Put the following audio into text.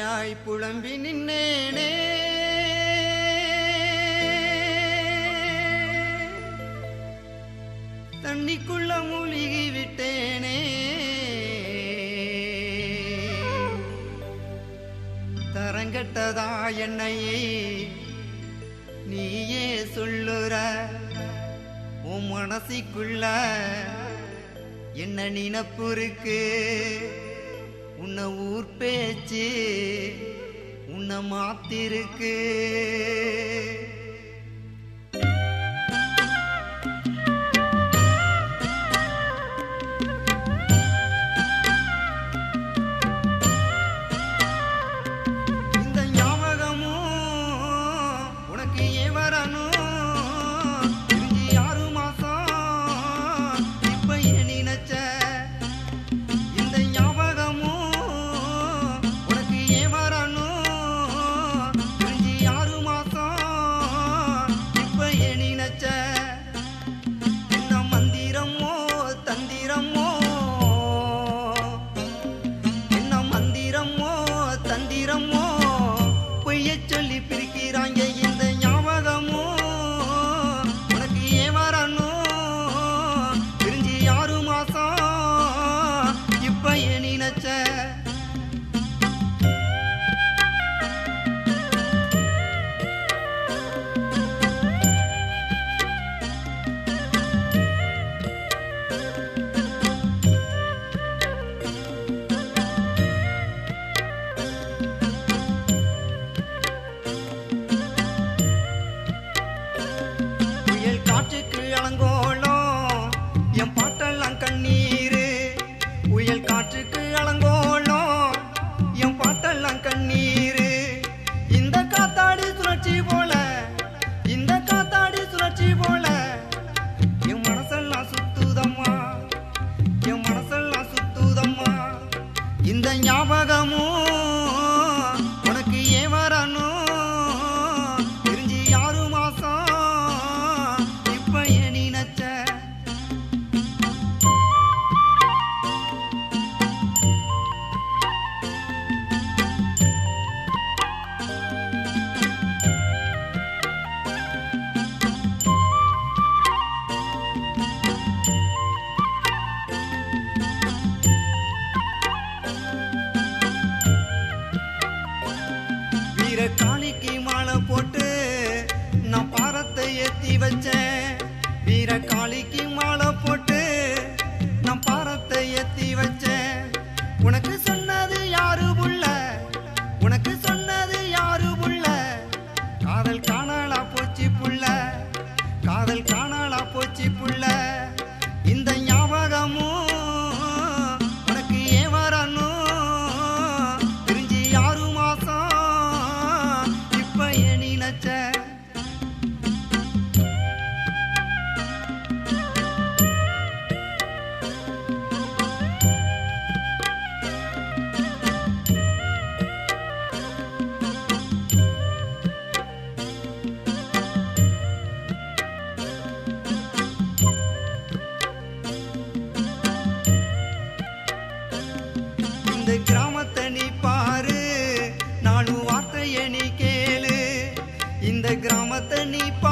தனியாய் புலம்பி நின்னேனே. தண்ணிக்குள்ள மூழ்கி விட்டேனே. தரங்கட்டதா என்னையே நீயே சொல்லுற உன் மனசிக்குள்ள என்ன நினப்பு இருக்கு? உன்னை ஊர் பேச்சு உன்னை மாத்திருக்கு. ella காளிக்கு மாலை போட்டு நான் பாரத்தை ஏத்தி வச்சேன். உனக்கு சொன்னது யாரு புள்ள? உனக்கு சொன்னது யாரு புள்ள? காதல் காணாளா போச்சு புள்ள. காதல் காணாளா போச்சு புள்ள. இந்த கிராமத்தை நீ பா